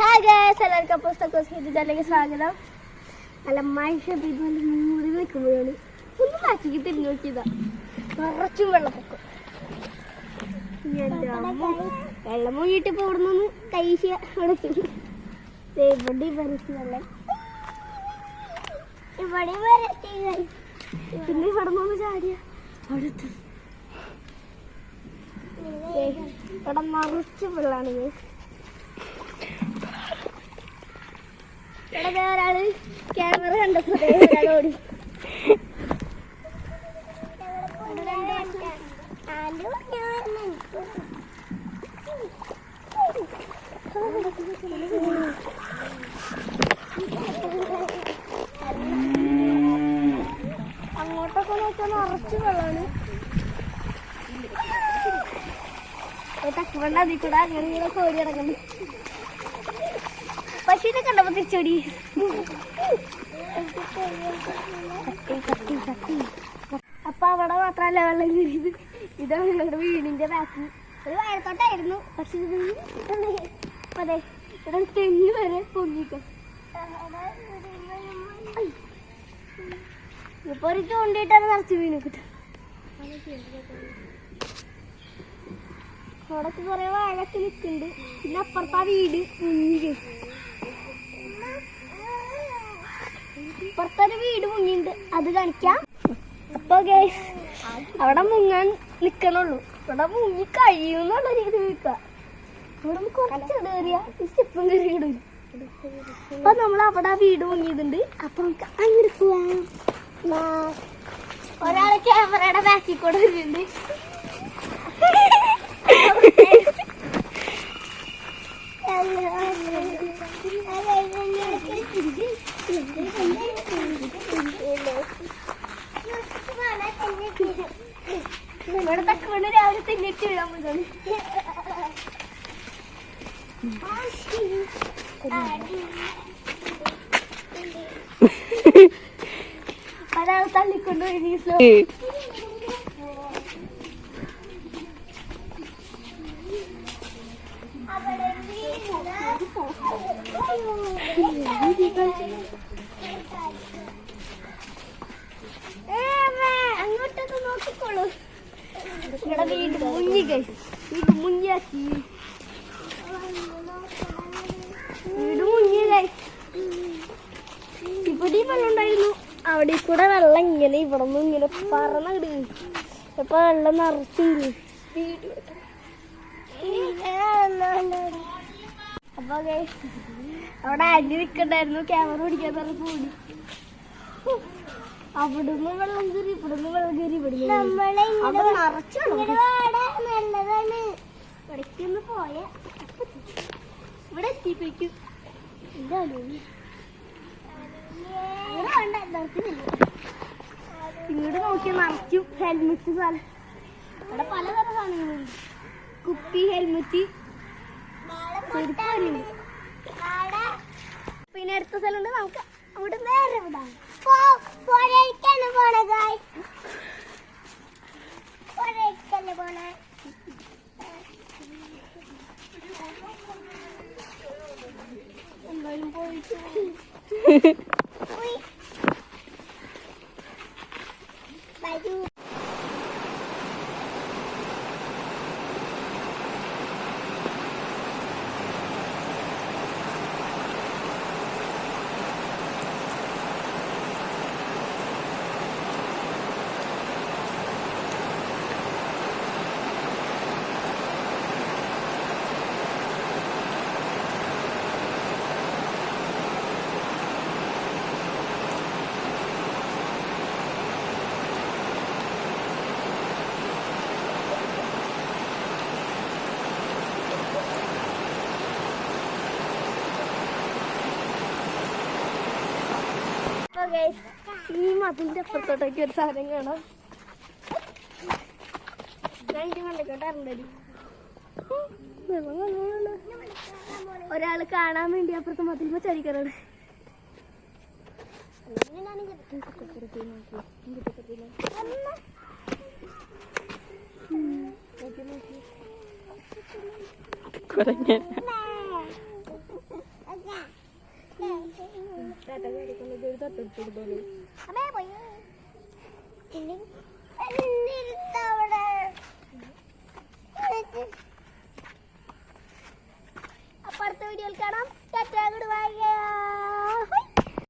Hi guys എല്ലാവർക്കും പുസ്തക ഇതിലേക്ക് സ്വാഗതം. നല്ല മനുഷ്യ ഇതുപോലെ മൂടി നിൽക്കുമ്പോഴാണ് ഒന്ന് തിരിഞ്ഞു നോക്കിയതാ. നിറച്ചും വെള്ളപ്പൊക്കം. വെള്ളം മുങ്ങിയിട്ട് ഇപ്പൊ ഇവിടെ ഇവിടെ വരത്തി വെള്ളം ഇവിടെ വരത്തി പിന്നെ ഇവിടെ നിന്ന് ചാടിയ. അടുത്ത്. ഇവിടെ നിറച്ച് വെള്ളമാണ്. guys. ക്യാമറ ഓടി അങ്ങോട്ടൊക്കെ നോക്കാൻ നിറച്ച് വെള്ളമാണ് തക്കുവണ്ട അതിൽ കൂടെ ഇങ്ങനെ കോരി കണ്ടപ്പോ തിരിച്ചോടി അപ്പൊ അവിടെ മാത്രല്ല വെള്ളം കയറിയത് ഇതാ ഞങ്ങളുടെ വീടിന്റെ ബാക്കി ഒരു വയറത്തോട്ടായിരുന്നു പക്ഷെ അതെ ഇവിടെ തെങ്ങ് വരെ പൊങ്ങിക്ക ഇപ്പൊ ഒരു ചൂണ്ടിട്ടാണ് നിറച്ച് വീണ് കിട്ടും അവിടെ കുറെ വാഴൊക്കെ നിൽക്കുന്നുണ്ട്. പിന്നെ അപ്പുറത്താ വീട് മുങ്ങിട്ട് ഇപ്പുറത്തൊരു വീട് മുങ്ങിണ്ട് അത് കാണിക്കാം അപ്പൊ ഗേസ് അവിടെ മുങ്ങാൻ നിക്കണുള്ളൂ ഇവിടെ മുങ്ങി കഴിയുന്നുള്ള രീതി നിൽക്കുക ഇവിടെ നിന്ന് കുറച്ച് കയറിയ ഈ സ്റ്റെപ്പും കയറി ഇടും അപ്പൊ നമ്മൾ അവിടെ വീട് മുങ്ങിയതുണ്ട് അപ്പൊ നമുക്ക് അങ്ങനെ പോവാം ഒരാളെ ഒരാൾ ക്യാമറയുടെ ബാക്കിൽ കൂടെ വരുന്നുണ്ട് ഇവിടെ തക്കവണ് രാവിലെ തിന്നിട്ട് വിടാൻ പോയതാണ്. അതാണ് തള്ളിക്കൊണ്ട് പോയി സ്ലോ അങ്ങോട്ടൊക്കെ ഇവിടെ വീട് മുങ്ങി വീട് വീട് അവിടെ കൂടെ വെള്ളം ഇങ്ങനെ ഇവിടെ നിന്ന് ഇങ്ങനെ പറന്നിട് ഇപ്പൊ വെള്ളം നിറച്ചുണ്ട് അപ്പൊ അവിടെ അടി നിക്കണ്ടായിരുന്നു. ക്യാമറ പിടിക്കാൻ പറഞ്ഞു കൂടി അവിടുന്ന് വെള്ളം കയറി ഇവിടുന്ന്? വെള്ളം കയറി ഇവിടുന്ന് അവിടെ നിറച്ചു നല്ലതാണ്. ഇവിടേക്കൊന്ന് പോയ. ഇവിടെ എത്തിപ്പിക്കും ഇങ്ങോട്ട് നോക്കി നിറച്ചു ഹെൽമെറ്റ് സാധനം ഇവിടെ പലതരം സാധനങ്ങളുണ്ട്. കുപ്പി ഹെൽമെറ്റ്. പിന്നെ അടുത്ത സ്ഥലമുണ്ട് നമുക്ക്. അവിടെ നേരെ വിടാം. ഈ മതിലിന്റെ അപ്പുറത്തോട്ടേക്ക് ഒരു സാധനം കാണാം. ഒരാൾ കാണാൻ വേണ്ടി അപ്പുറത്ത് മതിൽ ചരിക്കറാണ്. കുറഞ്ഞ അമ്മേ